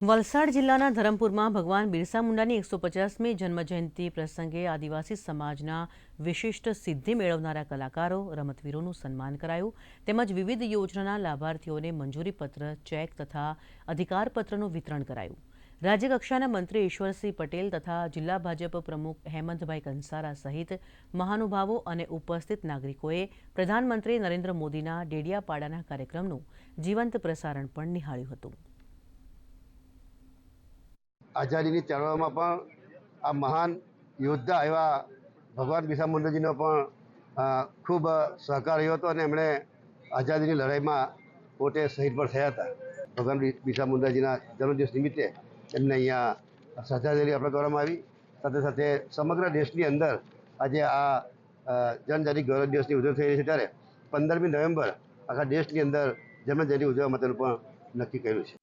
વલસાડ જિલ્લાના ધરમપુરમાં ભગવાન બિરસા મુંડાની એકસો પચાસમી જન્મજયંતિ પ્રસંગે આદિવાસી સમાજના વિશિષ્ટ સિદ્ધિ મેળવનારા કલાકારો, રમતવીરોનું સન્માન કરાયું. તેમજ વિવિધ યોજનાના લાભાર્થીઓને મંજૂરીપત્ર, ચેક તથા અધિકારપત્રનું વિતરણ કરાયું. રાજ્યકક્ષાના મંત્રી ઈશ્વરસિંહ પટેલ તથા જિલ્લા ભાજપ પ્રમુખ હેમંતભાઈ કંસારા સહિત મહાનુભાવો અને ઉપસ્થિત નાગરિકોએ પ્રધાનમંત્રી નરેન્દ્ર મોદીના ડેડિયાપાડાના કાર્યક્રમનું જીવંત પ્રસારણ પણ નિહાળ્યું હતું. આઝાદીની ચળવળમાં પણ આ મહાન યોદ્ધા એવા ભગવાન બિરસા મુંડાજીનો પણ ખૂબ સહકાર રહ્યો હતો અને એમણે આઝાદીની લડાઈમાં પોતે શહીદ પણ થયા હતા. ભગવાન બિરસા મુંડાજીના જન્મદિવસ નિમિત્તે એમને અહીંયા શ્રદ્ધાંજલિ આપણે કરવામાં આવી. સાથે સાથે સમગ્ર દેશની અંદર આજે આ જન્મજાતિ ગૌરવ દિવસની ઉજવણી થઈ રહી છે ત્યારે પંદરમી નવેમ્બર આખા દેશની અંદર જન્મજયંતિ ઉજવવા માટેનું પણ નક્કી કર્યું છે.